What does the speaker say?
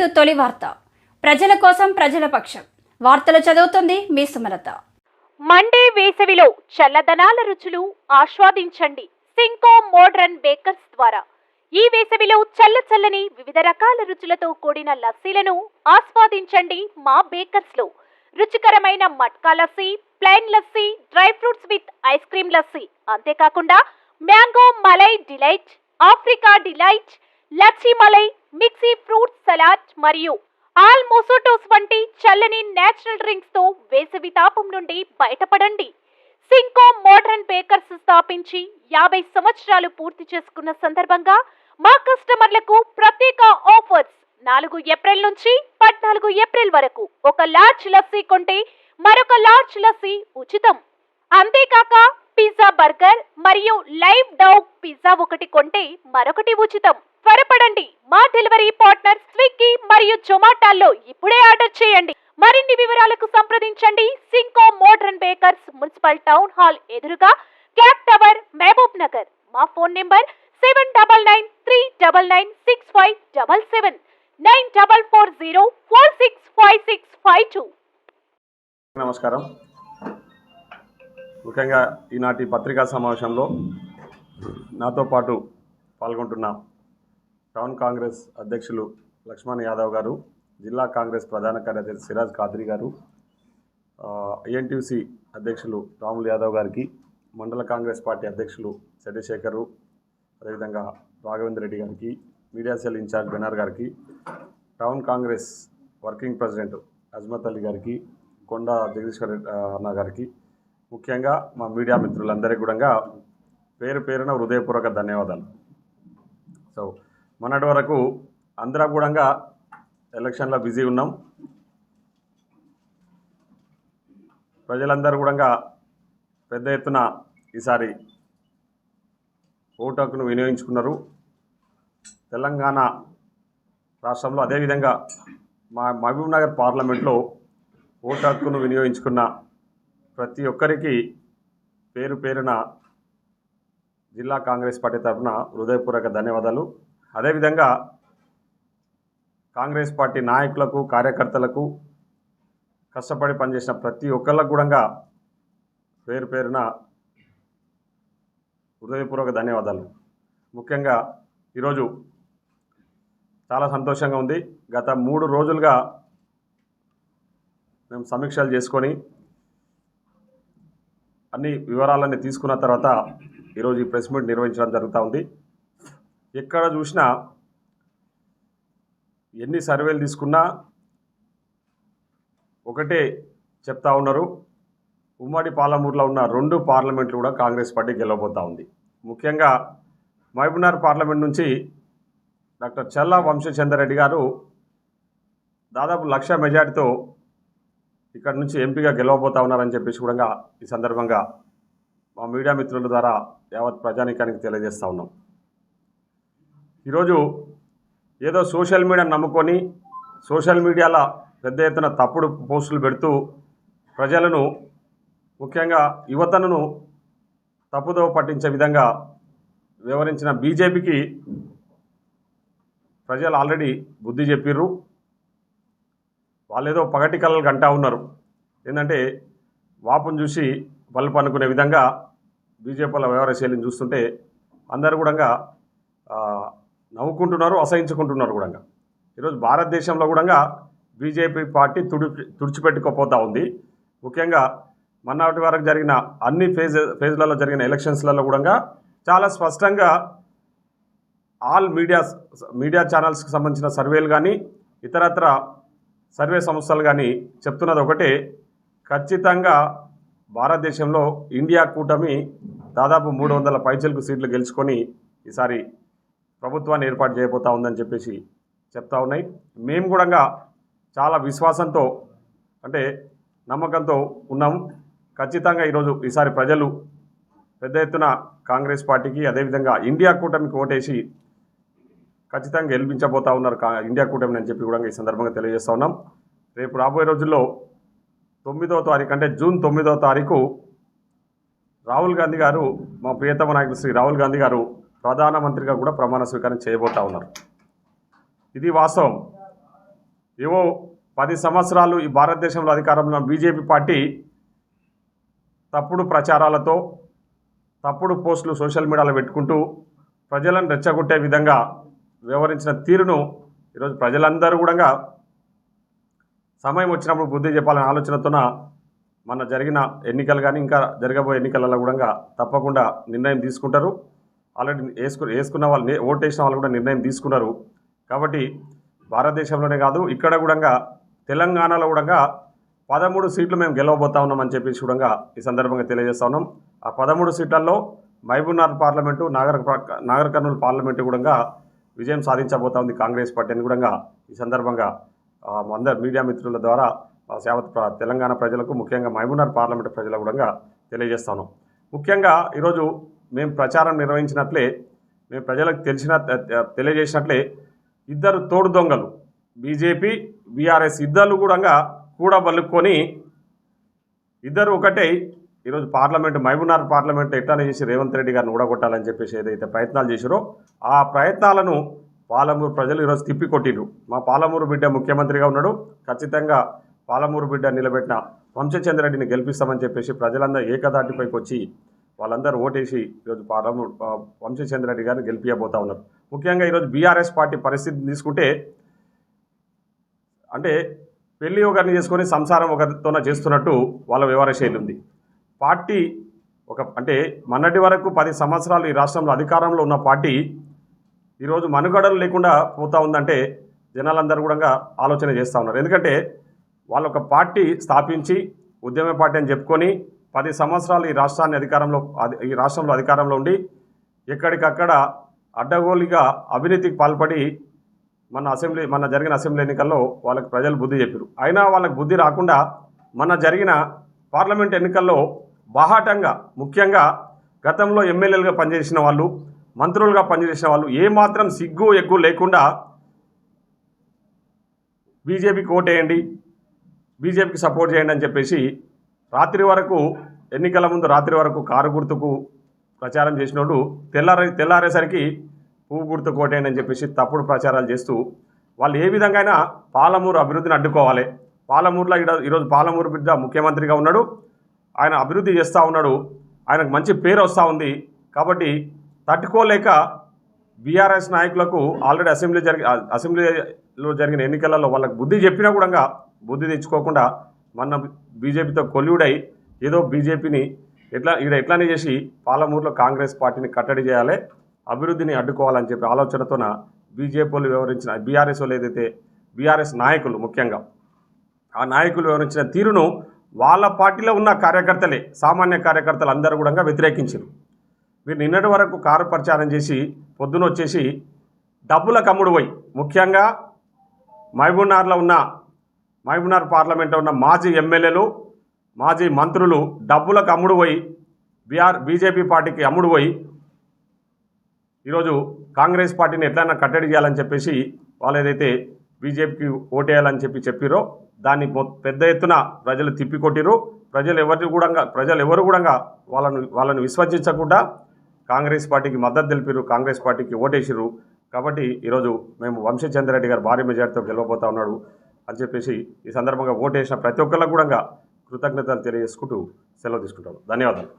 To తొలి వార్త. ప్రజల కోసం ప్రజల పక్షం. వార్తలు చదువుతుంది మీ సుమలత. మండే వేసవిలో చల్లదనాల రుచులు ఆస్వాదించండి సింకో మోడ్రన్ బేకర్స్ ద్వారా. ఈ వేసవిలో చల్ల చల్లని వివిధ రకాల రుచులతో కూడిన లస్సీలను ఆస్వాదించండి మా బేకర్స్లో రుచికరమైన matka lassi plain lassi dry fruits with ice cream lassi. అంతేకాకుండా mango malai delight Africa delight lassi malai mixed fruit salad మరియు ఆల్ మొసోటోస్ వంటి చల్లని నేచురల్ డ్రింక్స్తో వేసవి తాపం నుండి బయటపడండి. సింకో మోడర్న్ బేకర్స్ స్థాపించి యాభై సంవత్సరాలు పూర్తి చేసుకున్న సందర్భంగా మా కస్టమర్లకు ప్రత్యేక ఆఫర్స్. నాలుగు ఏప్రిల్ నుంచి పద్నాలుగు ఏప్రిల్ వరకు ఒక లార్జ్ లస్సీ కొంటే మరొక లార్జ్ లస్సీ ఉచితం. అంతేకాక పిజ్జా బర్గర్ మరియు లైవ్ డౌగ్ పిజ్జా ఒకటి కొంటే మరొకటి ఉచితం. త్వరపడండి. మా డెలివరీ పార్ట్నర్ స్విగ్గీ మరియు జొమాటోలో ఇప్పుడే ఆర్డర్ చేయండి. మరిన్ని వివరాలకు సంప్రదించండి. సింకో modern bakers municipal town hall ఎదురుగా క్లాక్ టవర్ మహబూబ్ నగర్. మా phone number seven double nine three double nine six five double seven nine double four zero four six five six five two. నమస్కారం. ముఖ్యంగా ఈనాటి పత్రికా సమావేశంలో నాతో పాటు పాల్గొంటున్న టౌన్ కాంగ్రెస్ అధ్యక్షులు లక్ష్మణ్ యాదవ్ గారు జిల్లా కాంగ్రెస్ ప్రధాన కార్యదర్శి సిరాజ్ ఖాద్రి గారు ఐఎన్టీసీ అధ్యక్షులు రాములు యాదవ్ గారికి మండల కాంగ్రెస్ పార్టీ అధ్యక్షులు చంద్రశేఖరు అదేవిధంగా రాఘవేంద్ర రెడ్డి గారికి మీడియా సెల్ ఇన్ఛార్జ్ బెనార్ గారికి town Congress working president Azmat Ali గారికి కొండ జగదీశ్వర్ అన్న గారికి ముఖ్యంగా మా మీడియా మిత్రులందరికీ కూడా పేరు పేరున హృదయపూర్వక ధన్యవాదాలు. సో మొన్నటి వరకు అందరం కూడా ఎలక్షన్లో బిజీ ఉన్నాం. ప్రజలందరూ కూడా పెద్ద ఎత్తున ఈసారి ఓటు హక్కును వినియోగించుకున్నారు. తెలంగాణ రాష్ట్రంలో అదేవిధంగా మా మహబూబ్ నగర్ పార్లమెంట్లో ఓటు హక్కును వినియోగించుకున్న ప్రతి ఒక్కరికి పేరు పేరున జిల్లా కాంగ్రెస్ పార్టీ తరఫున హృదయపూర్వక ధన్యవాదాలు. అదేవిధంగా కాంగ్రెస్ పార్టీ నాయకులకు కార్యకర్తలకు కష్టపడి పనిచేసిన ప్రతి ఒక్కళ్ళకు కూడా పేరు పేరున హృదయపూర్వక ధన్యవాదాలు. ముఖ్యంగా ఈరోజు చాలా సంతోషంగా ఉంది. గత మూడు రోజులుగా మేము సమీక్షలు చేసుకొని అన్ని వివరాలన్నీ తీసుకున్న తర్వాత ఈరోజు ఈ ప్రెస్ మీట్ నిర్వహించడం జరుగుతూ ఉంది. ఎక్కడ చూసినా ఎన్ని సర్వేలు తీసుకున్నా ఒకటే చెప్తా ఉన్నారు. ఉమ్మడి పాలమూరులో ఉన్న రెండు పార్లమెంట్లు కూడా కాంగ్రెస్ పార్టీ గెలవబోతూ ఉంది. ముఖ్యంగా మహబూబ్నగర్ పార్లమెంట్ నుంచి డాక్టర్ చల్లా వంశచంద్రరెడ్డి గారు దాదాపు లక్ష మెజార్టీతో ఇక్కడ నుంచి ఎంపీగా గెలవబోతా ఉన్నారని చెప్పేసి కూడా ఈ సందర్భంగా మా మీడియా మిత్రుల ద్వారా యావత్ ప్రజానీకానికి తెలియజేస్తూ ఉన్నాం. ఈరోజు ఏదో సోషల్ మీడియా నమ్ముకొని సోషల్ మీడియాలో పెద్ద ఎత్తున తప్పుడు పోస్టులు పెడుతూ ప్రజలను ముఖ్యంగా యువతను తప్పుదో పట్టించే విధంగా వివరించిన బీజేపీకి ప్రజలు ఆల్రెడీ బుద్ధి చెప్పిర్రు. వాళ్ళేదో పగటి కళలు గంటా ఉన్నారు. ఏంటంటే వాపును చూసి బల్బు అనుకునే విధంగా బీజేపీల వ్యవహార శైలిని చూస్తుంటే అందరు కూడా నవ్వుకుంటున్నారు అసహించుకుంటున్నారు కూడా ఈరోజు భారతదేశంలో కూడా బీజేపీ పార్టీ తుడి తుడిచిపెట్టుకోపోతూ ఉంది. ముఖ్యంగా మొన్నటి వరకు జరిగిన అన్ని ఫేజ్ ఫేజ్లలో జరిగిన ఎలక్షన్స్లలో కూడా చాలా స్పష్టంగా ఆల్ మీడియా మీడియా ఛానల్స్కి సంబంధించిన సర్వేలు కానీ ఇతరత్ర సర్వే సంస్థలు కానీ చెప్తున్నది ఒకటే ఖచ్చితంగా భారతదేశంలో ఇండియా కూటమి దాదాపు మూడు వందల పైచలకు సీట్లు గెలుచుకొని ఈసారి ప్రభుత్వాన్ని ఏర్పాటు చేయబోతా ఉందని చెప్పేసి చెప్తా ఉన్నాయి. మేము కూడా చాలా విశ్వాసంతో అంటే నమ్మకంతో ఉన్నాం ఖచ్చితంగా ఈరోజు ఈసారి ప్రజలు పెద్ద ఎత్తున కాంగ్రెస్ పార్టీకి అదేవిధంగా ఇండియా కూటమికి ఓటేసి ఖచ్చితంగా గెలిపించబోతా ఉన్నారు కా ఇండియా కూటమి అని చెప్పి కూడా ఈ సందర్భంగా తెలియజేస్తా ఉన్నాం. రేపు రాబోయే రోజుల్లో తొమ్మిదో తారీఖు అంటే జూన్ తొమ్మిదో తారీఖు రాహుల్ గాంధీ గారు మా ప్రియతమ నాయకుడు శ్రీ రాహుల్ గాంధీ గారు ప్రధానమంత్రిగా కూడా ప్రమాణ స్వీకారం చేయబోతా ఉన్నారు. ఇది వాస్తవం. ఏవో పది సంవత్సరాలు ఈ భారతదేశంలో అధికారంలో బీజేపీ పార్టీ తప్పుడు ప్రచారాలతో తప్పుడు పోస్టులు సోషల్ మీడియాలో పెట్టుకుంటూ ప్రజలను రెచ్చగొట్టే విధంగా వ్యవహరించిన తీరును ఈరోజు ప్రజలందరూ కూడా సమయం వచ్చినప్పుడు బుద్ధి చెప్పాలనే ఆలోచనతోన మన జరిగిన ఎన్నికలు కానీ ఇంకా జరగబోయే ఎన్నికలలో కూడా తప్పకుండా నిర్ణయం తీసుకుంటారు. ఆల్రెడీ వేసుకు వేసుకున్న వాళ్ళు ఓటు వేసిన వాళ్ళు కూడా నిర్ణయం తీసుకున్నారు. కాబట్టి భారతదేశంలోనే కాదు ఇక్కడ కూడా తెలంగాణలో కూడా పదమూడు సీట్లు మేము గెలవబోతా ఉన్నామని చెప్పేసి కూడా ఈ సందర్భంగా తెలియజేస్తా ఉన్నాం. ఆ పదమూడు సీట్లలో మహబూబ్నగర్ పార్లమెంటు నాగర్ నాగర్ కర్నూలు పార్లమెంటు కూడా విజయం సాధించబోతా ఉంది కాంగ్రెస్ పార్టీ అని కూడా ఈ సందర్భంగా అందరు మీడియా మిత్రుల ద్వారా సేవత యావత్ తెలంగాణ ప్రజలకు ముఖ్యంగా మహబూబ్నగర్ పార్లమెంటు ప్రజలకు కూడా తెలియజేస్తాను. ముఖ్యంగా ఈరోజు మేము ప్రచారం నిర్వహించినట్లే మేము ప్రజలకు తెలిసిన తె- తెలియజేసినట్లే ఇద్దరు తోడు దొంగలు బీజేపీ బీఆర్ఎస్ ఇద్దరు కూడా కూడా బలుక్కొని ఇద్దరు ఒకటే ఈరోజు పార్లమెంట్ మైబునార్ పార్లమెంట్ ఎట్లానే చేసి రేవంత్ రెడ్డి గారిని ఊడగొట్టాలని చెప్పేసి ఏదైతే ప్రయత్నాలు చేశారో ఆ ప్రయత్నాలను పాలమూరు ప్రజలు ఈరోజు తిప్పికొట్టిండ్రు. మా పాలమూరు బిడ్డ ముఖ్యమంత్రిగా ఉన్నాడు. ఖచ్చితంగా పాలమూరు బిడ్డ నిలబెట్టిన వంశచంద్రరెడ్డిని గెలిపిస్తామని చెప్పేసి ప్రజలందరూ ఏకదాటిపైకి వచ్చి వాళ్ళందరూ ఓటేసి ఈరోజు పాలమూరు వంశచంద్రరెడ్డి గారిని గెలిపియబోతా ఉన్నారు. ముఖ్యంగా ఈరోజు బీఆర్ఎస్ పార్టీ పరిస్థితిని తీసుకుంటే అంటే పెళ్ళి ఒకరిని చేసుకొని సంసారం ఒకరితోన చేస్తున్నట్టు వాళ్ళ వ్యవహార శైలి ఉంది. పార్టీ ఒక అంటే మొన్నటి వరకు పది సంవత్సరాలు ఈ రాష్ట్రంలో అధికారంలో ఉన్న పార్టీ ఈరోజు మనుగడలు లేకుండా పోతూ ఉందంటే జనాలందరూ కూడా ఆలోచన చేస్తూ ఉన్నారు. ఎందుకంటే వాళ్ళు ఒక పార్టీ స్థాపించి ఉద్యమ పార్టీ అని చెప్పుకొని పది సంవత్సరాలు ఈ రాష్ట్రాన్ని అధికారంలో ఈ రాష్ట్రంలో అధికారంలో ఉండి ఎక్కడికక్కడ అడ్డగోలుగా అవినీతికి పాల్పడి మన అసెంబ్లీ మన జరిగిన అసెంబ్లీ ఎన్నికల్లో వాళ్ళకి ప్రజలు బుద్ధి చెప్పారు అయినా వాళ్ళకి బుద్ధి రాకుండా మన జరిగిన పార్లమెంట్ ఎన్నికల్లో బాహాటంగా ముఖ్యంగా గతంలో ఎమ్మెల్యేలుగా పనిచేసిన వాళ్ళు మంత్రులుగా పనిచేసిన వాళ్ళు ఏమాత్రం సిగ్గు ఎగ్గు లేకుండా బీజేపీకి ఓటేయండి బీజేపీకి సపోర్ట్ చేయండి అని చెప్పేసి రాత్రి వరకు ఎన్నికల ముందు రాత్రి వరకు కారు గుర్తుకు ప్రచారం చేసినోడు తెల్లారే తెల్లారేసరికి పువ్వు గుర్తు కోటేయండి అని చెప్పేసి తప్పుడు ప్రచారాలు చేస్తూ వాళ్ళు ఏ విధంగా అయినా పాలమూరు అభివృద్ధిని అడ్డుకోవాలి. పాలమూరులో ఈడ ఈరోజు పాలమూరు బిడ్డ ముఖ్యమంత్రిగా ఉన్నాడు. ఆయన అభివృద్ధి చేస్తూ ఉన్నాడు. ఆయనకు మంచి పేరు వస్తూ ఉంది. కాబట్టి తట్టుకోలేక బీఆర్ఎస్ నాయకులకు ఆల్రెడీ అసెంబ్లీ జరిగి అసెంబ్లీలో జరిగిన ఎన్నికలలో వాళ్ళకి బుద్ధి చెప్పినా కూడా బుద్ధి తెచ్చుకోకుండా మొన్న బీజేపీతో కొల్లుడై ఏదో బీజేపీని ఎట్లా ఇక్కడ ఎట్లానే చేసి పాలమూరులో కాంగ్రెస్ పార్టీని కట్టడి చేయాలి అభివృద్ధిని అడ్డుకోవాలని చెప్పి ఆలోచనతోన బీజేపీ వాళ్ళు వివరించిన బీఆర్ఎస్ వాళ్ళు ఏదైతే బీఆర్ఎస్ నాయకులు ముఖ్యంగా ఆ నాయకులు వివరించిన తీరును వాళ్ళ పార్టీలో ఉన్న కార్యకర్తలే సామాన్య కార్యకర్తలు అందరూ కూడా వ్యతిరేకించారు. వీరు నిన్నటి వరకు కారు ప్రచారం చేసి పొద్దున వచ్చేసి డబ్బుల కమ్ముడు పోయి ముఖ్యంగా మహబూబ్నార్లో ఉన్న మహబూబ్నార్ పార్లమెంట్లో ఉన్న మాజీ ఎమ్మెల్యేలు మాజీ మంత్రులు డబ్బులకు అమ్ముడు పోయి బీఆర్ బీజేపీ పార్టీకి అమ్ముడు పోయి ఈరోజు కాంగ్రెస్ పార్టీని ఎట్లయినా కట్టడి చేయాలని చెప్పేసి వాళ్ళు ఏదైతే బీజేపీకి ఓటేయాలని చెప్పి చెప్పిరో దాన్ని మొ- పెద్ద ఎత్తున ప్రజలు తిప్పికొట్టిరు ప్రజలు ఎవరిని కూడా ప్రజలు ఎవరు కూడా వాళ్ళను వాళ్ళను విశ్వసించకుండా కాంగ్రెస్ పార్టీకి మద్దతు తెలిపిరు కాంగ్రెస్ పార్టీకి ఓటేసిరు కాబట్టి ఈరోజు మేము వంశీచంద్రెడ్డి గారు భారీ మెజార్టీతో గెలవబోతా ఉన్నాడు అని చెప్పేసి ఈ సందర్భంగా ఓటేసిన ప్రతి ఒక్కరికి కూడా కృతజ్ఞతలు తెలియజేసుకుంటూ సెలవు తీసుకుంటాను. ధన్యవాదాలు.